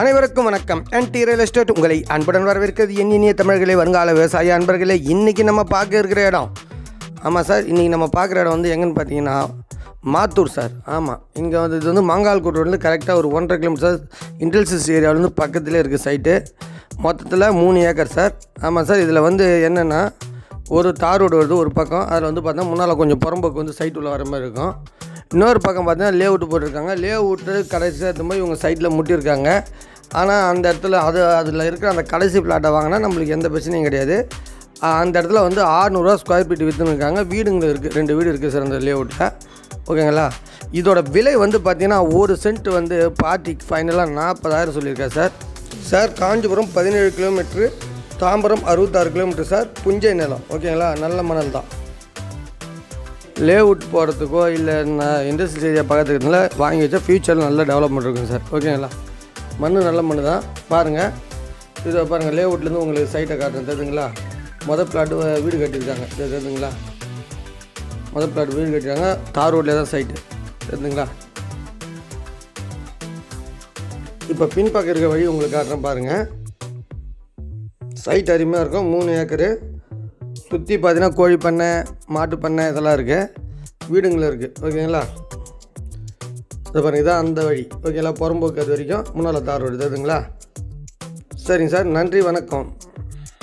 அனைவருக்கும் வணக்கம். என்டி real estate உங்களை அன்புடன் வரவேற்கிறது என் இனிய தமிழர்களே வருங்கால விவசாய அன்பர்களே. இன்றைக்கி நம்ம பார்க்க இருக்கிற இடம். ஆமாம் சார் இன்றைக்கி நம்ம பார்க்குற இடம் வந்து எங்கன்னு பார்த்தீங்கன்னா மாத்தூர் சார். ஆமாம் இங்கே வந்து இது வந்து மாங்கால்கோட் வந்து கரெக்டாக ஒரு ஒன்றரை கிலோமீட்டர் இன்டெலிசஸ் ஏரியாவிலேருந்து பக்கத்தில் இருக்குது சைட்டு மொத்தத்தில் மூணு ஏக்கர் சார். ஆமாம் சார் இதில் வந்து என்னென்னா ஒரு தார் ரோடு வருது ஒரு பக்கம். அதில் வந்து பார்த்தா முன்னால் கொஞ்சம் புறம்போக்கு வந்து சைட் உள்ள வர மாதிரி இருக்கும். இன்னொரு பக்கம் பார்த்தீங்கன்னா லே அவுட் போட்டிருக்காங்க. லே அவுட்டு கடைசியாக எடுத்து போய் இவங்க சைட்டில் முட்டியிருக்காங்க. ஆனால் அந்த இடத்துல அது அதில் இருக்கிற அந்த கடைசி பிளாட்டை வாங்கினா நம்மளுக்கு எந்த பிரச்சனையும் கிடையாது. அந்த இடத்துல வந்து ஆறுநூறுவா ஸ்கொயர் ஃபீட் விற்றுன்னு இருக்காங்க வீடுங்க இருக்குது ரெண்டு வீடு இருக்குது சார் அந்த லே. அவுட்டில் ஓகேங்களா? இதோட விலை வந்து பார்த்தீங்கன்னா ஒரு சென்ட் வந்து பார்ட்டிக்கு ஃபைனலாக நாற்பதாயிரம் சொல்லியிருக்கேன் சார் சார் காஞ்சிபுரம் பதினேழு கிலோமீட்ரு தாம்பரம் அறுபத்தாறு கிலோமீட்டர் சார். புஞ்சை நிலம். ஓகேங்களா? நல்ல மணல் தான். லேஅவுட் போகிறதுக்கோ இல்லை நான் இண்டஸ்ட்ரியல் ஏரியா பக்கத்துக்குனால வாங்கி வச்சா ஃப்யூச்சரில் நல்ல டெவலப்மெண்ட் இருக்கும் சார். ஓகேங்களா? மண் நல்ல மண் தான். பாருங்கள் இதை பாருங்கள் லேஅவுட்லேருந்து உங்களுக்கு சைட்டை காட்டுறேன். தெரியுதுங்களா? மொதல் பிளாட்டு வீடு கட்டியிருக்காங்க. இது தெரியுதுங்களா? மொதல் பிளாட் வீடு கட்டியிருக்காங்க. தார் ரோட்லேயே தான் சைட்டு தெரியுதுங்களா? இப்போ பின்பக்கம் இருக்க வழி உங்களுக்கு காட்டுறேன் பாருங்கள் சைட் அருமையாக இருக்கும். மூணு ஏக்கரு. சுற்றி பார்த்தீங்கன்னா கோழி பண்ணை மாட்டு பண்ணை இதெல்லாம் இருக்குது வீடுங்களும் இருக்குது ஓகேங்களா? இது பாருங்கள் இதான் அந்த வழி. ஓகேங்களா? புறம்போக்கு அது வரைக்கும் முன்னால் தார் ரோடு அதுங்களா? சரிங்க சார். நன்றி வணக்கம்.